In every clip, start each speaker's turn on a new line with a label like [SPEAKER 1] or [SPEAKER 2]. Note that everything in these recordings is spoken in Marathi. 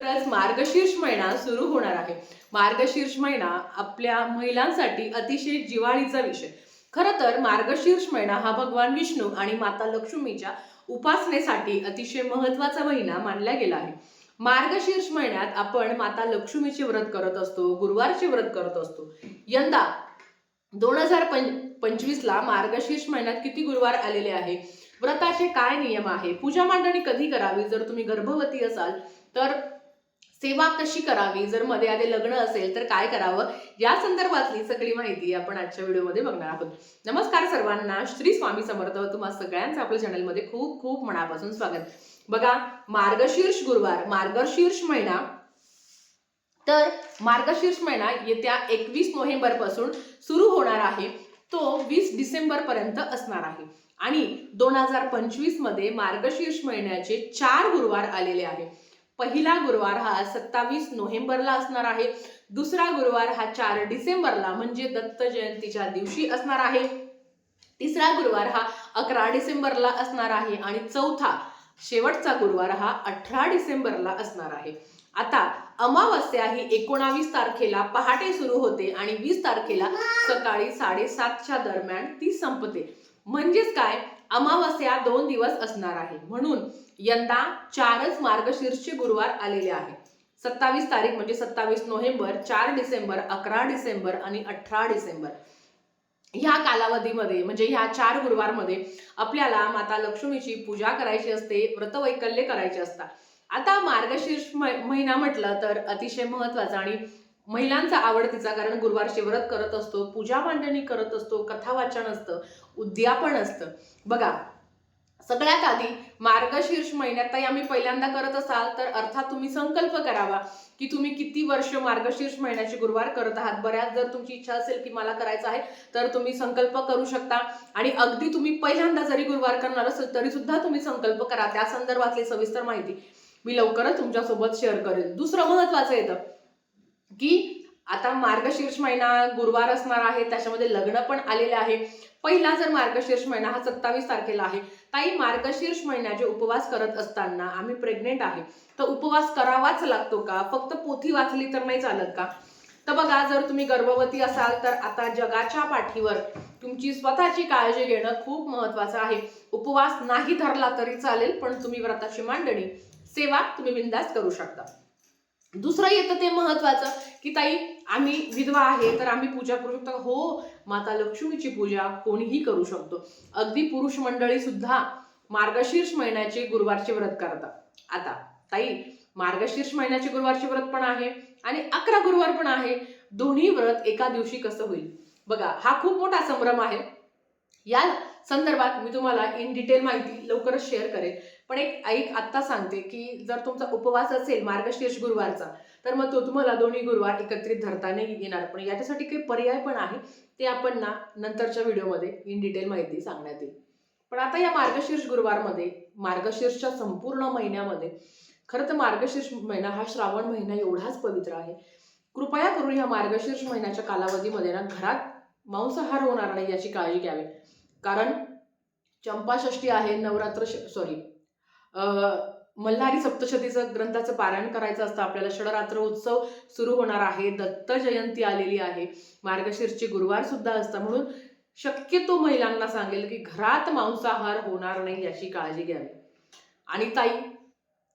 [SPEAKER 1] आज मार्गशीर्ष महिना सुरू होणार आहे. मार्गशीर्ष महिना आपल्या महिलांसाठी अतिशय जिव्हाळीचा विषय. खरं तर मार्गशीर्ष महिना हा भगवान विष्णू आणि माता लक्ष्मीच्या उपासनेसाठी अतिशय महत्त्वाचा महिना मानला गेला आहे. मार्गशीर्ष महिन्यात आपण माता लक्ष्मीचे व्रत करत असतो गुरुवारचे व्रत करत असतो. यंदा दोन हजार पंच पंचवीसला मार्गशीर्ष महिन्यात किती गुरुवार आलेले आहे? व्रताचे काय नियम आहे? पूजा मांडणी कधी करावी? जर तुम्ही गर्भवती असाल तर सेवा कशी करावी? जर मध्ये आधी लग्न असेल तर काय करावं? या संदर्भातली सगळी माहिती आपण आजच्या व्हिडिओमध्ये बघणार आहोत. नमस्कार सर्वांना. श्री स्वामी समर्थ तुम्हा सगळ्यांचं आपल्या चॅनलमध्ये खूप खूप मनापासून स्वागत. बघा मार्गशीर्ष गुरुवार मार्गशीर्ष महिना. तर मार्गशीर्ष महिना येत्या एकवीस नोव्हेंबरपासून सुरू होणार आहे. तो वीस डिसेंबर पर्यंत असणार आहे. आणि दोन हजार पंचवीसमध्ये मार्गशीर्ष महिन्याचे चार गुरुवार आलेले आहे. पहिला गुरुवार हा सत्तावीस नोव्हेंबरला असणार आहे. दुसरा गुरुवार हा चार डिसेंबरला म्हणजे दत्त जयंतीच्या दिवशी असणार आहे. तिसरा गुरुवार हा अकरा डिसेंबरला असणार आहे आणि चौथा शेवटचा गुरुवार हा अठरा डिसेंबरला असणार आहे. आता अमावस्या ही एकोणावीस तारखेला पहाटे सुरू होते आणि वीस तारखेला सकाळी साडेसातच्या दरम्यान ती संपते. म्हणजेच काय? अमावस्या दोन दिवस असणार आहे. म्हणून यंदा चारच मार्गशीर्षचे गुरुवार आलेले आहे. सत्तावीस तारीख म्हणजे सत्तावीस नोव्हेंबर चार डिसेंबर अकरा डिसेंबर आणि अठरा डिसेंबर. ह्या कालावधीमध्ये म्हणजे ह्या चार गुरुवारमध्ये आपल्याला माता लक्ष्मीची पूजा करायची असते व्रतवैकल्य करायचे असतात. आता मार्गशीर्ष महिना म्हटलं तर अतिशय महत्त्वाचा आणि महिलांचा आवडतीचा कारण गुरुवार व्रत करत असतो पूजा मांडणी करत असतो कथा वाचन असतं उद्यापन असतं. बघा सगळ्यात आधी मार्गशीर्ष महिन्यात ताई आम्ही पहिल्यांदा करत असाल तर अर्थात तुम्ही संकल्प करावा की तुम्ही किती वर्ष मार्गशीर्ष महिन्याचे गुरुवार करत आहात. बऱ्याच जर तुमची इच्छा असेल की मला करायचं आहे तर तुम्ही संकल्प करू शकता. आणि अगदी तुम्ही पहिल्यांदा जरी गुरुवार करणार असेल तरी सुद्धा तुम्ही संकल्प करा. त्या संदर्भातली सविस्तर माहिती मी लवकरच तुमच्यासोबत शेअर करेन. दुसरं महत्वाचं येतं की आता मार्गशीर्ष महिना गुरुवार असणार आहे त्याच्यामध्ये लग्न पण आलेले आहे. पहिला जर मार्गशीर्ष महिना हा सत्तावीस तारखेला आहे ताई मार्गशीर्ष महिन्याचे उपवास करत असताना आम्ही प्रेग्नेंट आहे. तर उपवास करावाच लागतो का? फक्त पोथी वाचली तर नाही चालत का? तर बघा जर तुम्ही गर्भवती असाल तर आता जगाच्या पाठीवर तुमची स्वतःची काळजी घेणं खूप महत्वाचं आहे. उपवास नाही धरला तरी चालेल पण तुम्ही व्रताची मांडणी सेवा तुम्ही बिंदास करू शकता. दुसरं येतं ते महत्वाचं की ताई आम्ही विधवा आहे तर आम्ही पूजा करू शकतो. हो माता लक्ष्मीची पूजा कोणीही करू शकतो. अगदी पुरुष मंडळी सुद्धा मार्गशीर्ष महिन्याचे गुरुवारचे व्रत करतात. आता ताई मार्गशीर्ष महिन्याचे गुरुवारचे व्रत पण आहे आणि अकरा गुरुवार पण आहे. दोन्ही व्रत एका दिवशी कसं होईल? बघा हा खूप मोठा संभ्रम आहे. या संदर्भात मी तुम्हाला इन डिटेल माहिती लवकरच शेअर करेन. पण एक ऐक आत्ता सांगते की जर तुमचा उपवास असेल मार्गशीर्ष गुरुवारचा तर मग तो तुम्हाला दोन्ही गुरुवार एकत्रित धरता नाही येणार. पण याच्यासाठी काही पर्याय पण आहे ते आपण ना नंतरच्या व्हिडिओमध्ये इन डिटेल माहिती सांगण्यात येईल. पण आता या मार्गशीर्ष गुरुवारमध्ये मार्गशीर्षच्या संपूर्ण महिन्यामध्ये खरं तर मार्गशीर्ष महिना हा श्रावण महिना एवढाच पवित्र आहे. कृपया करून या मार्गशीर्ष महिन्याच्या कालावधीमध्ये ना घरात मांसाहार होणार नाही याची काळजी घ्यावी. कारण चंपाषष्ठी आहे नवरात्र सॉरी मल्हारी सप्तशतीचं ग्रंथाचं पारायण करायचं असतं आपल्याला षडरात्र उत्सव सुरू होणार आहे दत्त जयंती आलेली आहे मार्गशीर्षचे गुरुवार सुद्धा असतं. म्हणून शक्यतो महिलांना सांगेल की घरात मांसाहार होणार नाही याची काळजी घ्यावी आणि ताई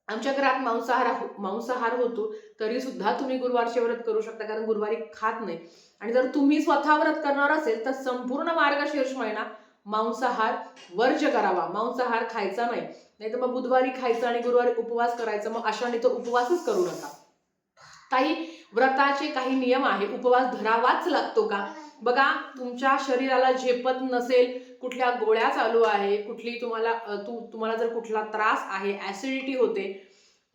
[SPEAKER 1] आमच्या घरात मांसाहार हो, मांसाहार होतो तरी सुद्धा तुम्ही गुरुवारचे व्रत करू शकता कारण गुरुवारी खात नाही. आणि जर तुम्ही स्वतः व्रत करणार असेल तर संपूर्ण मार्गशीर्ष महिना मांसाहार वर्ज करावा. मांसाहार खायचा नाही. नाही तर मग बुधवारी खायचा आणि गुरुवारी उपवास करायचा. मग अशाने तो उपवासच करू नका. काही व्रताचे काही नियम आहे. उपवास धरावाच लागतो का? बघा तुमच्या शरीराला झेपत नसेल कुठल्या गोळ्या चालू आहे कुठली तुम्हाला अ, तू तुम्हाला जर कुठला त्रास आहे ऍसिडिटी होते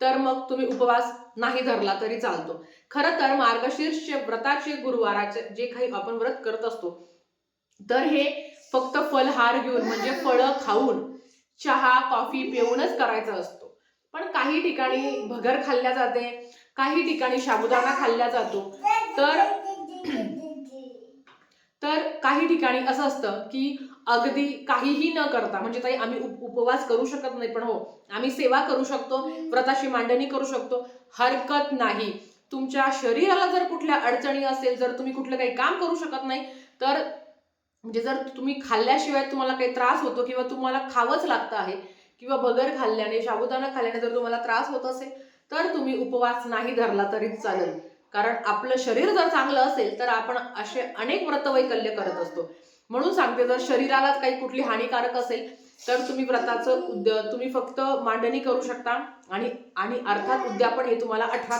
[SPEAKER 1] तर मग तुम्ही उपवास नाही धरला तरी चालतो. खरं तर मार्गशीर्ष व्रताचे गुरुवाराचे जे काही आपण व्रत करत असतो तर हे फक्त फलहार घेऊन म्हणजे फळं खाऊन चहा कॉफी पिऊनच करायचा असतो. पण काही ठिकाणी भगर खाल्ल्या जाते काही ठिकाणी साबुदाणा खाल्ल्या जातो. तर तर काही ठिकाणी असं असतं की अगदी काहीही न करता म्हणजे ताई आम्ही उप- उपवास करू शकत नाही पण हो आम्ही सेवा करू शकतो व्रताशी मांडणी करू शकतो. हरकत नाही. तुमच्या शरीराला जर कुठल्या अडचणी असेल जर तुम्ही कुठलं काही काम करू शकत नाही तर म्हणजे जर तुम्ही खाल्ल्याशिवाय तुम्हाला काही त्रास होतो किंवा तुम्हाला खावंच लागतं आहे किंवा बगर खाल्ल्याने साबुदाणा खाल्ल्याने जर तुम्हाला त्रास होत असेल तर तुम्ही उपवास नाही धरला तरी चालेल. कारण आपलं शरीर जर चांगलं असेल तर आपण असे अनेक व्रतवैकल्य करत असतो. म्हणून सांगते जर शरीराला काही कुठली हानिकारक असेल तर तुम्ही व्रताचं उद्य तुम्ही फक्त मांडणी करू शकता आणि आणि अर्थात उद्यापन हे तुम्हाला अठरा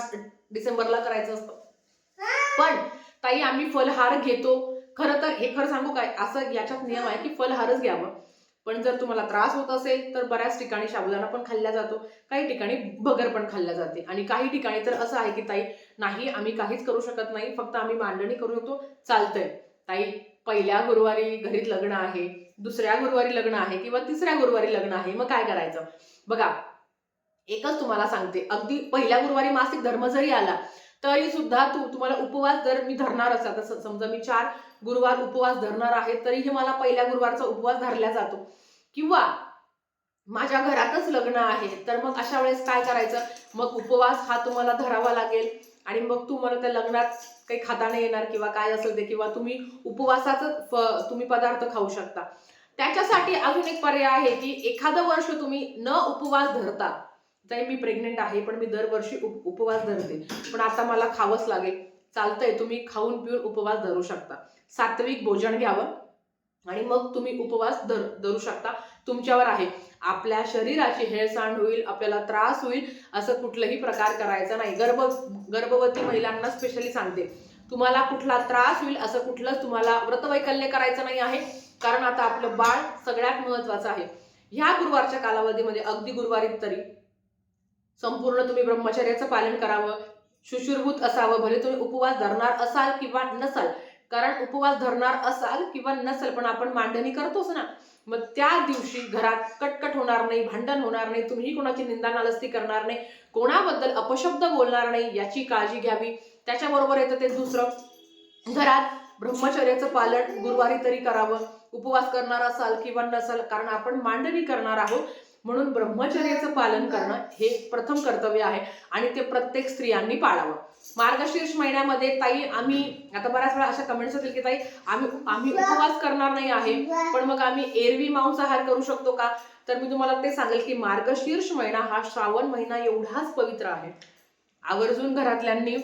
[SPEAKER 1] डिसेंबरला करायचं असतं. पण ताई आम्ही फलहार घेतो खरं तर हे खरं सांगू काय? असं याच्यात नियम आहे की फलहारच घ्यावं. पण जर तुम्हाला त्रास होत असेल तर बऱ्याच ठिकाणी साबुदाणा पण खाल्ला जातो. काही ठिकाणी बगर पण खाल्ल्या जाते. आणि काही ठिकाणी तर असं आहे की ताई नाही आम्ही काहीच करू शकत नाही. फक्त आम्ही मांडणी करू शकतो. चालतंय. ताई पहिल्या गुरुवारी घरीत लग्न आहे. दुसऱ्या गुरुवारी लग्न आहे किंवा तिसऱ्या गुरुवारी लग्न आहे? मग काय करायचं? बघा एकच तुम्हाला सांगते. अगदी पहिल्या गुरुवारी मासिक धर्म जरी आला तरी सुद्धा तू तुम्हाला उपवास जर मी धरणार असा तर समजा मी चार गुरुवार उपवास धरणार आहे तरीही मला पहिल्या गुरुवारचा उपवास धरला जातो. किंवा माझ्या घरातच लग्न आहे तर मग अशा वेळेस काय करायचं? मग उपवास हा तुम्हाला धरावा लागेल आणि मग तुम्हाला त्या लग्नात काही खाता नाही येणार किंवा काय असेल ते किंवा तुम्ही उपवासाच तुम्ही पदार्थ खाऊ शकता. त्याच्यासाठी अजून एक पर्याय आहे की एखादं वर्ष तुम्ही न उपवास धरता तरी मी प्रेग्नेंट आहे पण मी दरवर्षी उप उपवास धरते. पण आता मला खावंच लागेल. चालतंय तुम्ही खाऊन पिऊन उपवास धरू शकता. सात्विक भोजन घ्यावं आणि मग तुम्ही उपवास धर धरू शकता. तुमच्यावर आहे. आपल्या शरीराची हेळसांड होईल आपल्याला त्रास होईल असं कुठलंही प्रकार करायचा नाही. गर्भ गर्भवती महिलांना स्पेशली सांगते. तुम्हाला कुठला त्रास होईल असं कुठलंच तुम्हाला व्रतवैकल्य करायचं नाही आहे. कारण आता आपलं बाळ सगळ्यात महत्वाचं आहे. ह्या गुरुवारच्या कालावधीमध्ये अगदी गुरुवारी तरी संपूर्ण तुम्ही ब्रह्मचर्याचं पालन करावं शुशुरभूत असावं भले तुम्ही उपवास धरणार असाल किंवा नसाल. कारण उपवास धरणार असाल किंवा नसाल पण आपण मांडणी करतोच ना. मग त्या दिवशी घरात कटकट होणार नाही भांडण होणार नाही तुम्ही कोणाची निंदा नालस्ती करणार नाही कोणाबद्दल अपशब्द बोलणार नाही याची काळजी घ्यावी. त्याच्याबरोबर येतं ते दुसरं. घरात ब्रह्मचर्याचं पालन गुरुवारी तरी करावं. उपवास करणार असाल किंवा नसाल कारण आपण मांडणी करणार आहोत. म्हणून ब्रह्मचर्याचं पालन करणं हे प्रथम कर्तव्य आहे आणि ते प्रत्येक स्त्रियांनी पाळावं. मार्गशीर्ष महिन्यामध्ये ताई आम्ही आता बऱ्याच वेळा अशा कमेंट्स होतील की ताई आम्ही आम्ही उपवास करणार नाही आहे पण मग आम्ही एरवी मांसाहार करू शकतो का? तर मी तुम्हाला ते सांगेल की मार्गशीर्ष महिना हा श्रावण महिना एवढाच पवित्र आहे. आवर्जून घरातल्यांनी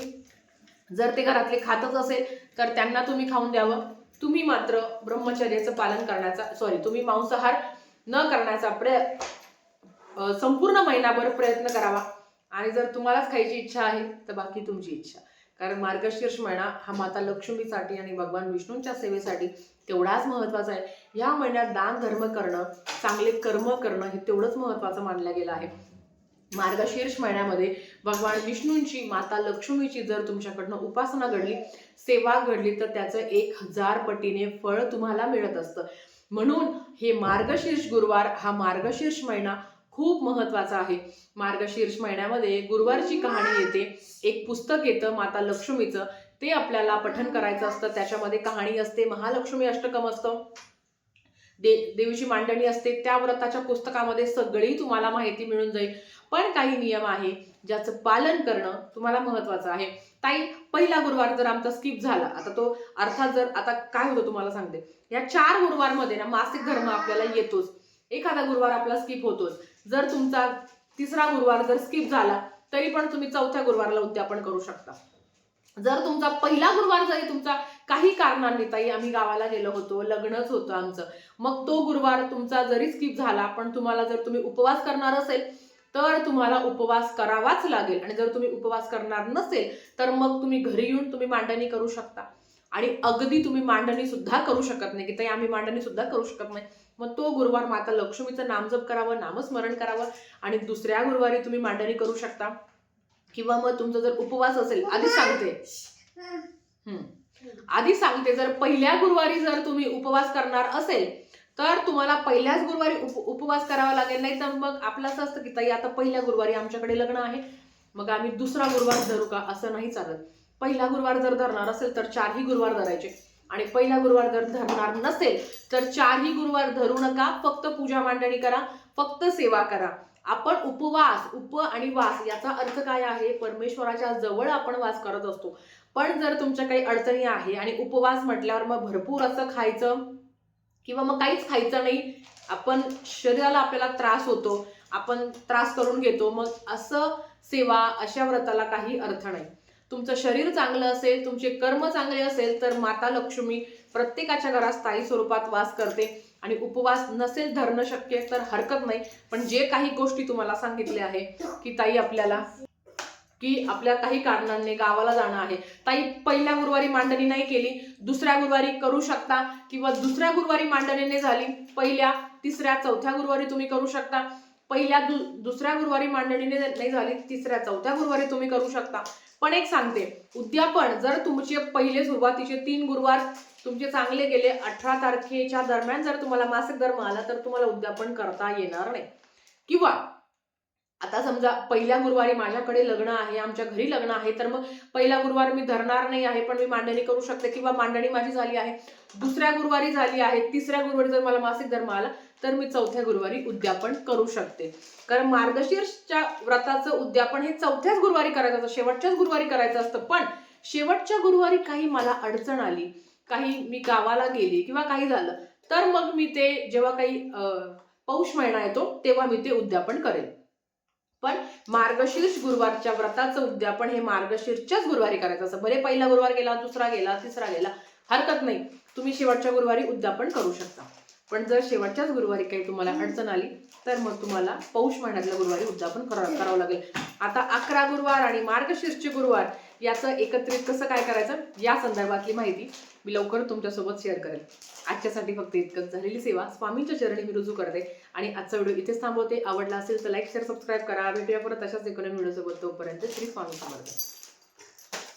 [SPEAKER 1] जर ते घरातले खातच असेल तर त्यांना तुम्ही खाऊन द्यावं. तुम्ही मात्र ब्रह्मचर्याचं पालन करण्याचा सॉरी तुम्ही मांसाहार न करण्याचा प्रय संपूर्ण महिनाभर प्रयत्न करावा. आणि जर तुम्हालाच खायची इच्छा आहे तर बाकी तुमची इच्छा. कारण मार्गशीर्ष महिना हा माता लक्ष्मीसाठी आणि भगवान विष्णूंच्या सेवेसाठी तेवढाच महत्त्वाचा आहे. या महिन्यात दान धर्म करणं चांगले कर्म करणं हे तेवढंच महत्त्वाचं मानलं गेलं आहे. मार्गशीर्ष महिन्यामध्ये भगवान विष्णूंची माता लक्ष्मीची जर तुमच्याकडनं उपासना घडली सेवा घडली तर त्याचं एक हजार पटीने फळ तुम्हाला मिळत असतं. म्हणून हे मार्गशीर्ष गुरुवार हा मार्गशीर्ष महिना खूप महत्त्वाचा आहे. मार्गशीर्ष महिन्यामध्ये गुरुवारची कहाणी येते. एक पुस्तक येतं माता लक्ष्मीचं. ते आपल्याला पठन करायचं असतं. त्याच्यामध्ये कहाणी असते. महालक्ष्मी अष्टकम असतं. दे देवीची मांडणी असते. त्या व्रताच्या पुस्तकामध्ये सगळी तुम्हाला माहिती मिळून जाईल. पण काही नियम आहे ज्याचं पालन करणं तुम्हाला महत्वाचं आहे. ताई पहिला गुरुवार जर आमचा स्किप झाला आता तो अर्थात जर आता काय होतं तुम्हाला सांगते. या चार गुरुवारमध्ये ना मासिक धर्म आपल्याला येतोच. एखादा गुरुवार आपला स्किप होतोच. जर तुमचा तिसरा गुरुवार जर स्किप झाला तरी पण तुम्ही चौथ्या गुरुवारला उद्यापन करू शकता. जर तुमचा पहिला गुरुवार जरी तुमचा काही कारणांनी ताई आम्ही गावाला गेलो होतो लग्नच होतं आमचं मग तो गुरुवार तुमचा जरी स्किप झाला पण तुम्हाला जर तुम्ही उपवास करणार असेल तर तुम्हाला उपवास करावाच लागेल. आणि जर तुम्ही उपवास करणार नसेल तर मग तुम्ही घरी येऊन तुम्ही मांडणी करू शकता. आणि अगदी तुम्ही मांडणी सुद्धा करू शकत नाही की ताई आम्ही मांडणी सुद्धा करू शकत नाही. मग तो गुरुवार माता लक्ष्मीचं नामजप करावं नामस्मरण करावं आणि दुसऱ्या गुरुवारी तुम्ही मांडणी करू शकता. किंवा मग तुमचा जर उपवास असेल आधी सांगते. हम्म. आधी सांगते जर पहिल्या गुरुवारी जर तुम्ही उपवास करणार असेल तर तुम्हाला पहिल्याच गुरुवारी उप उपवास करावा लागेल. नाही तर मग आपलं असं असतं की ताई आता पहिल्या गुरुवारी आमच्याकडे लग्न आहे. मग आम्ही दुसरा गुरुवार धरू का? असं नाही चालत. पहिला गुरुवार जर धरणार असेल तर चारही गुरुवार धरायचे. आणि पहिला गुरुवार जर धरणार नसेल तर चारही गुरुवार धरू नका. फक्त पूजा मांडणी करा फक्त सेवा करा. आपण उपवास उप आणि वास याचा अर्थ काय आहे? परमेश्वराच्या जवळ आपण वास करत असतो. पण जर तुमच्या काही अडचणी आहे आणि उपवास म्हटल्यावर मग भरपूर असं खायचं किंवा मग काहीच खायचं नाही आपण शरीराला आपल्याला त्रास होतो आपण त्रास करून घेतो मग असं सेवा अशा व्रताला काही अर्थ नाही. तुमचं शरीर चांगलं असेल तुमचे कर्म चांगले असेल तर माता लक्ष्मी प्रत्येकाच्या घरात स्थायी स्वरूपात वास करते. आणि उपवास नसेल धरणं शक्य तर हरकत नाही. पण जे काही गोष्टी तुम्हाला सांगितले आहे की ताई आपल्याला की आपल्या काही कारणांनी गावाला जाणं आहे. ताई पहिल्या गुरुवारी मांडणी नाही केली दुसऱ्या गुरुवारी करू शकता किंवा दुसऱ्या गुरुवारी मांडणीने झाली पहिल्या तिसऱ्या चौथ्या गुरुवारी तुम्ही करू शकता. पहिल्या दु दुसऱ्या गुरुवारी मांडणीने नाही झाली तिसऱ्या चौथ्या गुरुवारी तुम्ही करू शकता. पण एक सांगते उद्यापन जर तुमचे पहिले सुरुवातीचे तीन गुरुवार तुमचे चांगले गेले अठरा तारखेच्या दरम्यान जर तुम्हाला मासिक धर्म आला तर तुम्हाला उद्यापन करता येणार नाही. किंवा आता समजा पहिल्या गुरुवारी माझ्याकडे लग्न आहे आमच्या घरी लग्न आहे तर मग पहिला गुरुवार मी धरणार नाही आहे पण मी मांडणी करू शकते किंवा मांडणी माझी झाली आहे. दुसऱ्या गुरुवारी झाली आहे तिसऱ्या गुरुवारी जर मला मासिक धर्म आला तर मी चौथ्या गुरुवारी उद्यापन करू शकते. कारण मार्गशीर्षच्या व्रताचं उद्यापन हे चौथ्याच गुरुवारी करायचं असतं शेवटच्याच गुरुवारी करायचं असतं. पण शेवटच्या गुरुवारी काही मला अडचण आली काही मी गावाला गेली किंवा काही झालं तर मग मी ते जेव्हा काही पौष महिना येतो तेव्हा मी ते उद्यापन करेल पण मार्गशीर्ष गुरुवारच्या व्रताचं उद्यापन हे मार्गशीर्षच्याच गुरुवारी करायचं असं. भले पहिला गुरुवार गेला दुसरा गेला तिसरा गेला हरकत नाही. तुम्ही शेवटच्या गुरुवारी उद्यापन करू शकता. पण जर शेवटच्याच गुरुवारी काही तुम्हाला अडचण आली तर मग तुम्हाला पौष महिन्यातल्या गुरुवारी उद्यापन करा करावं लागेल. आता अकरा गुरुवार आणि मार्गशीर्षचे गुरुवार याचं एकत्रित कसं काय करायचं? या संदर्भातली माहिती मी लवकर तुमच्यासोबत शेअर करेल. आजच्यासाठी फक्त इतकंच. झालेली सेवा स्वामींच्या चरणी मी रुजू करते आणि आजचा व्हिडिओ इथेच थांबवते. आवडला असेल तर लाईक शेअर सबस्क्राईब करा. भेटूया परत अशाच एकोणीस व्हिडिओसोबत. तोपर्यंत श्री स्वामी समर्थ.